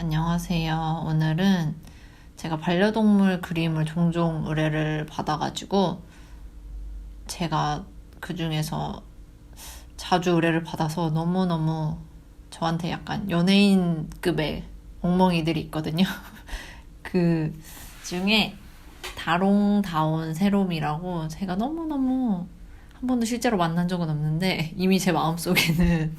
안녕하세요. 오늘은 제가 반려동물 그림을 종종 의뢰를 받아가지고 제가 그 중에서 자주 의뢰를 받아서 너무너무 저한테 약간 연예인급의 엉멍이들이 있거든요. 그 중에 다롱다운 세롬이라고 제가 너무너무 한 번도 실제로 만난 적은 없는데 이미 제 마음속에는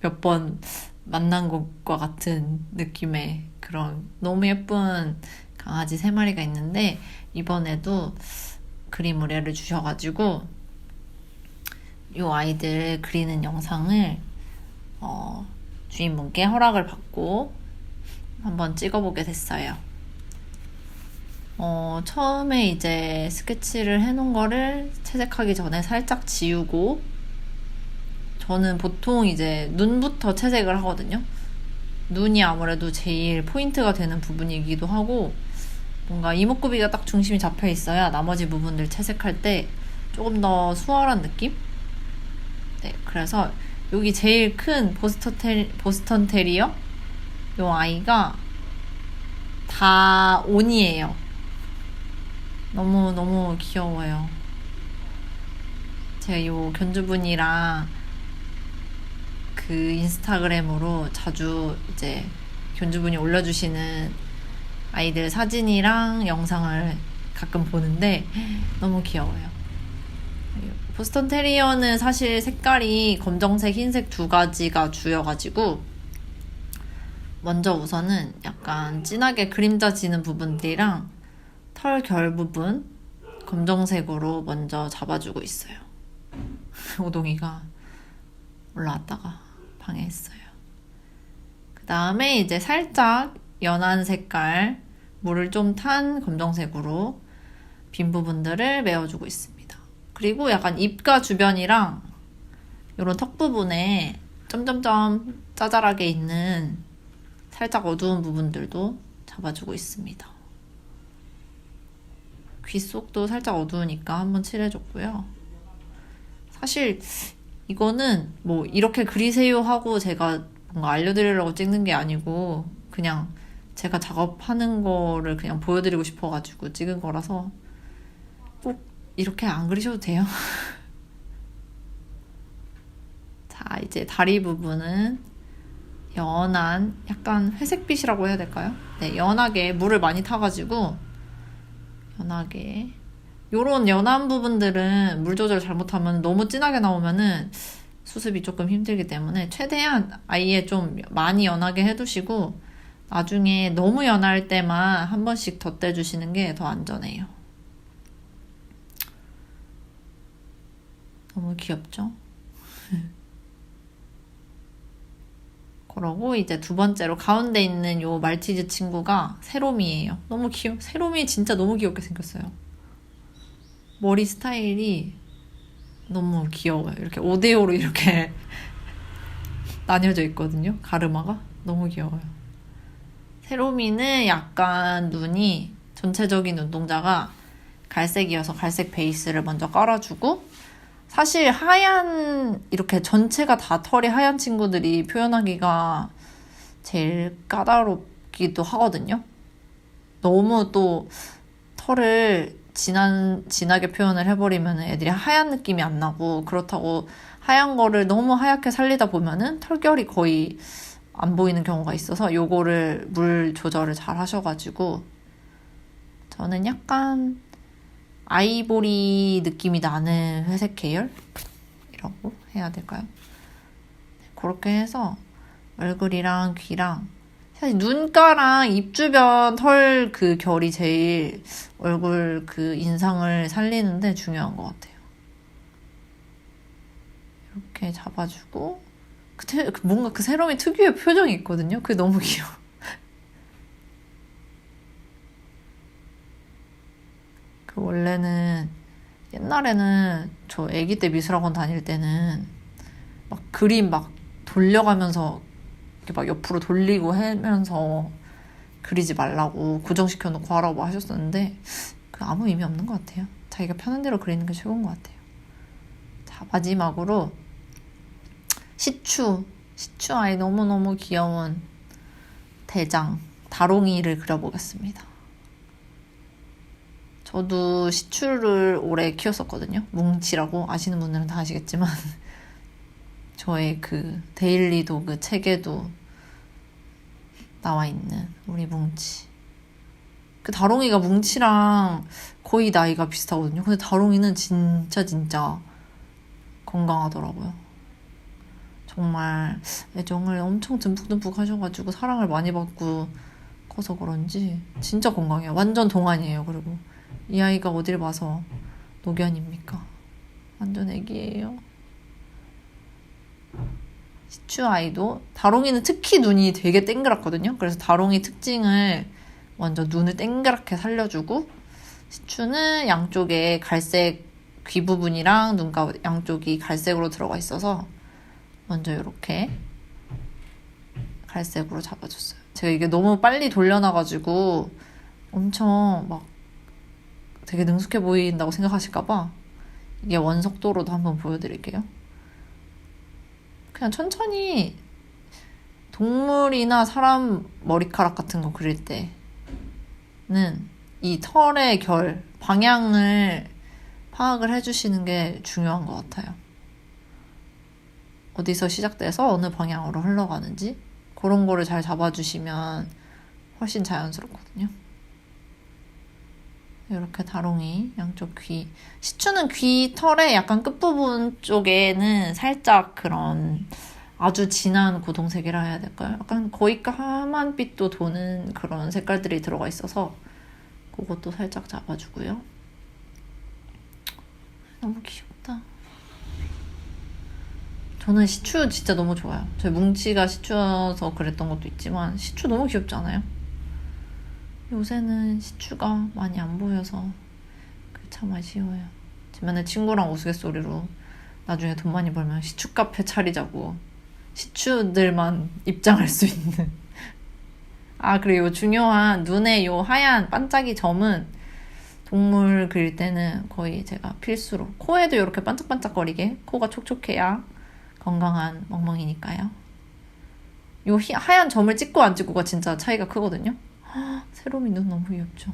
몇 번 만난 것과 같은 느낌의 그런 너무 예쁜 강아지 세 마리가 있는데 이번에도 그림 의뢰를 주셔가지고 이 아이들 그리는 영상을 어, 주인분께 허락을 받고 한번 찍어보게 됐어요. 어, 처음에 이제 스케치를 해놓은 거를 채색하기 전에 살짝 지우고 저는 보통 이제 눈부터 채색을 하거든요. 눈이 아무래도 제일 포인트가 되는 부분이기도 하고 뭔가 이목구비가 딱 중심이 잡혀 있어야 나머지 부분들 채색할 때 조금 더 수월한 느낌? 네, 그래서 여기 제일 큰 보스턴, 테리, 보스턴 테리어 요 아이가 다 온이에요. 너무 너무 귀여워요. 제가 요 견주분이랑 그 인스타그램으로 자주 이제 견주분이 올려주시는 아이들 사진이랑 영상을 가끔 보는데 너무 귀여워요. 보스턴 테리어는 사실 색깔이 검정색, 흰색 두 가지가 주여가지고 먼저 우선은 약간 진하게 그림자 지는 부분들이랑 털 결 부분 검정색으로 먼저 잡아주고 있어요. 오동이가 올라왔다가 방해했어요. 그 다음에 이제 살짝 연한 색깔 물을 좀 탄 검정색으로 빈 부분들을 메워주고 있습니다. 그리고 약간 입가 주변이랑 이런 턱 부분에 점점점 짜잘하게 있는 살짝 어두운 부분들도 잡아주고 있습니다. 귀 속도 살짝 어두우니까 한번 칠해줬고요. 사실 이거는 뭐 이렇게 그리세요 하고 제가 뭔가 알려드리려고 찍는 게 아니고 그냥 제가 작업하는 거를 그냥 보여드리고 싶어가지고 찍은 거라서 꼭 이렇게 안 그리셔도 돼요. 자, 이제 다리 부분은 연한 약간 회색빛이라고 해야 될까요? 네, 연하게 물을 많이 타가지고 연하게 요런 연한 부분들은 물 조절 잘못하면 너무 진하게 나오면은 수습이 조금 힘들기 때문에 최대한 아예 좀 많이 연하게 해두시고 나중에 너무 연할 때만 한 번씩 덧대주시는 게 더 안전해요. 너무 귀엽죠? 그러고 이제 두 번째로 가운데 있는 요 말티즈 친구가 세롬이에요. 너무 귀여워. 세롬이 진짜 너무 귀엽게 생겼어요. 머리 스타일이 너무 귀여워요. 이렇게 5대5로 이렇게 나뉘어져 있거든요. 가르마가. 너무 귀여워요. 세로미는 약간 눈이 전체적인 눈동자가 갈색이어서 갈색 베이스를 먼저 깔아주고 사실 하얀 이렇게 전체가 다 털이 하얀 친구들이 표현하기가 제일 까다롭기도 하거든요. 너무 또 털을 진한, 진하게 표현을 해버리면 애들이 하얀 느낌이 안 나고, 그렇다고 하얀 거를 너무 하얗게 살리다 보면은 털결이 거의 안 보이는 경우가 있어서 요거를 물 조절을 잘 하셔가지고, 저는 약간 아이보리 느낌이 나는 회색 계열 이라고 해야 될까요? 그렇게 해서 얼굴이랑 귀랑 사실 눈가랑 입 주변 털 그 결이 제일 얼굴 그 인상을 살리는데 중요한 것 같아요. 이렇게 잡아주고 그 태, 뭔가 그 세럼이 특유의 표정이 있거든요. 그게 너무 귀여워. 그 원래는 옛날에는 저 아기 때 미술학원 다닐 때는 막 그림 막 돌려가면서 이렇게 막 옆으로 돌리고 하면서 그리지 말라고 고정시켜 놓고 하라고 하셨었는데 그 아무 의미 없는 것 같아요. 자기가 편한 대로 그리는 게 최고인 것 같아요. 자 마지막으로 시추 시추 아이 너무너무 귀여운 대장, 다롱이를 그려보겠습니다. 저도 시추를 오래 키웠었거든요. 뭉치라고 아시는 분들은 다 아시겠지만 저의 그 데일리 도 그 책에도 나와 있는 우리 뭉치. 그 다롱이가 뭉치랑 거의 나이가 비슷하거든요. 근데 다롱이는 진짜 진짜 건강하더라고요. 정말 애정을 엄청 듬뿍듬뿍 하셔가지고 사랑을 많이 받고 커서 그런지 진짜 건강해요. 완전 동안이에요. 그리고 이 아이가 어딜 봐서 노견입니까? 완전 애기예요. 시추 아이도 다롱이는 특히 눈이 되게 땡그랗거든요. 그래서 다롱이 특징을 먼저 눈을 땡그랗게 살려주고 시추는 양쪽에 갈색 귀 부분이랑 눈가 양쪽이 갈색으로 들어가 있어서 먼저 이렇게 갈색으로 잡아줬어요. 제가 이게 너무 빨리 돌려놔가지고 엄청 막 되게 능숙해 보인다고 생각하실까봐 이게 원속도로도 한번 보여드릴게요. 그냥 천천히 동물이나 사람 머리카락 같은 거 그릴 때는 이 털의 결, 방향을 파악을 해주시는 게 중요한 것 같아요. 어디서 시작돼서 어느 방향으로 흘러가는지 그런 거를 잘 잡아주시면 훨씬 자연스럽거든요. 이렇게 다롱이 양쪽 귀 시추는 귀 털의 약간 끝부분 쪽에는 살짝 그런 아주 진한 고동색이라 해야 될까요? 약간 거의 까만빛도 도는 그런 색깔들이 들어가 있어서 그것도 살짝 잡아주고요. 너무 귀엽다. 저는 시추 진짜 너무 좋아요. 저희 뭉치가 시추여서 그랬던 것도 있지만 시추 너무 귀엽지 않아요? 요새는 시추가 많이 안 보여서 참 아쉬워요. 주변에 친구랑 우스갯소리로 나중에 돈 많이 벌면 시추 카페 차리자고 시추들만 입장할 수 있는 아 그리고 중요한 눈에 요 하얀 반짝이 점은 동물 그릴 때는 거의 제가 필수로 코에도 이렇게 반짝반짝거리게 코가 촉촉해야 건강한 멍멍이니까요. 요 희- 하얀 점을 찍고 안 찍고가 진짜 차이가 크거든요. 세롬이 눈 너무 귀엽죠.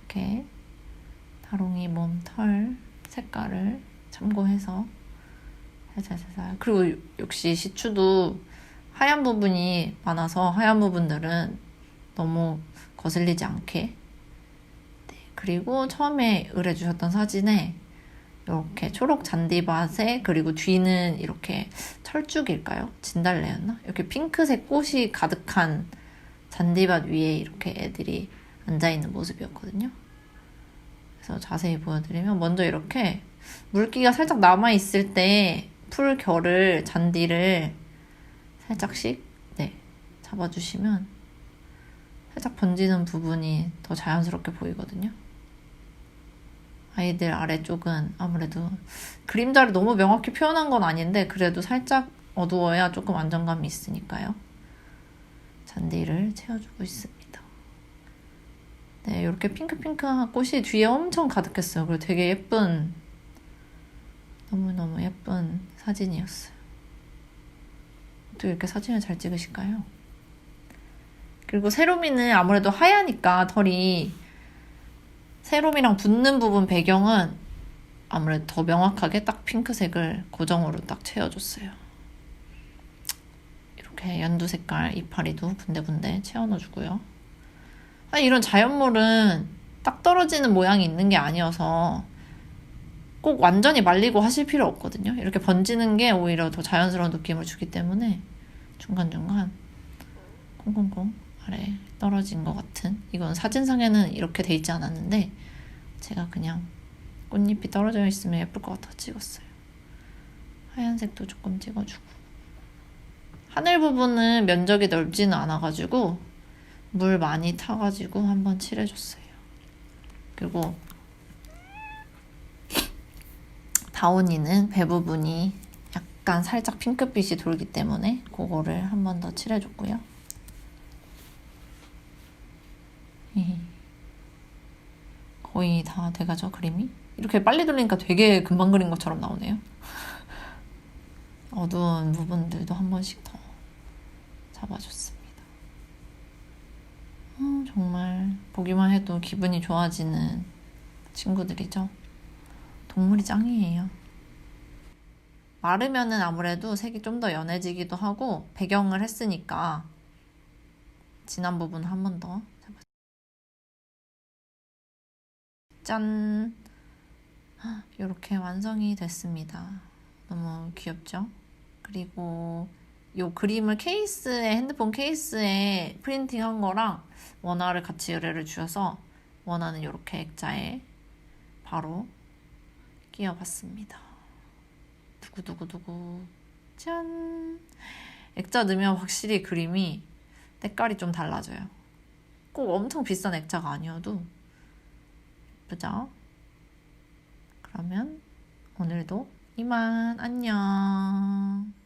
이렇게 다롱이 몸 털 색깔을 참고해서 살살살살 그리고 역시 시추도 하얀 부분이 많아서 하얀 부분들은 너무 거슬리지 않게 네, 그리고 처음에 의뢰주셨던 사진에 이렇게 초록 잔디밭에 그리고 뒤는 이렇게 철쭉일까요? 진달래였나? 이렇게 핑크색 꽃이 가득한 잔디밭 위에 이렇게 애들이 앉아있는 모습이었거든요. 그래서 자세히 보여드리면 먼저 이렇게 물기가 살짝 남아있을 때 풀 결을 잔디를 살짝씩 네 잡아주시면 살짝 번지는 부분이 더 자연스럽게 보이거든요. 아이들 아래쪽은 아무래도 그림자를 너무 명확히 표현한 건 아닌데 그래도 살짝 어두워야 조금 안정감이 있으니까요. 잔디를 채워주고 있습니다. 네, 이렇게 핑크핑크한 꽃이 뒤에 엄청 가득했어요. 그리고 되게 예쁜 너무너무 예쁜 사진이었어요. 어떻게 이렇게 사진을 잘 찍으실까요? 그리고 세로미는 아무래도 하얘니까 털이 세롬이랑 붙는 부분 배경은 아무래도 더 명확하게 딱 핑크색을 고정으로 딱 채워줬어요. 이렇게 연두 색깔 이파리도 군데군데 채워넣어주고요. 아, 이런 자연물은 딱 떨어지는 모양이 있는 게 아니어서 꼭 완전히 말리고 하실 필요 없거든요. 이렇게 번지는 게 오히려 더 자연스러운 느낌을 주기 때문에 중간중간 콩콩콩 아래 떨어진 것 같은 이건 사진상에는 이렇게 돼 있지 않았는데 제가 그냥 꽃잎이 떨어져 있으면 예쁠 것 같아 찍었어요. 하얀색도 조금 찍어주고 하늘 부분은 면적이 넓지는 않아가지고 물 많이 타가지고 한번 칠해줬어요. 그리고 다온이는 배 부분이 약간 살짝 핑크빛이 돌기 때문에 그거를 한 번 더 칠해줬고요. 거의 다 돼가죠 그림이 이렇게 빨리 돌리니까 되게 금방 그린 것처럼 나오네요 어두운 부분들도 한 번씩 더 잡아줬습니다. 음, 정말 보기만 해도 기분이 좋아지는 친구들이죠. 동물이 짱이에요. 마르면은 아무래도 색이 좀 더 연해지기도 하고 배경을 했으니까 진한 부분 한 번 더 짠! 이렇게 완성이 됐습니다. 너무 귀엽죠? 그리고 요 그림을 케이스에 핸드폰 케이스에 프린팅 한 거랑 원화를 같이 의뢰를 주셔서 원화는 이렇게 액자에 바로 끼워봤습니다. 두구두구두구 짠 액자 넣으면 확실히 그림이 때깔이 좀 달라져요. 꼭 엄청 비싼 액자가 아니어도 예쁘죠? 그러면 오늘도 이만 안녕.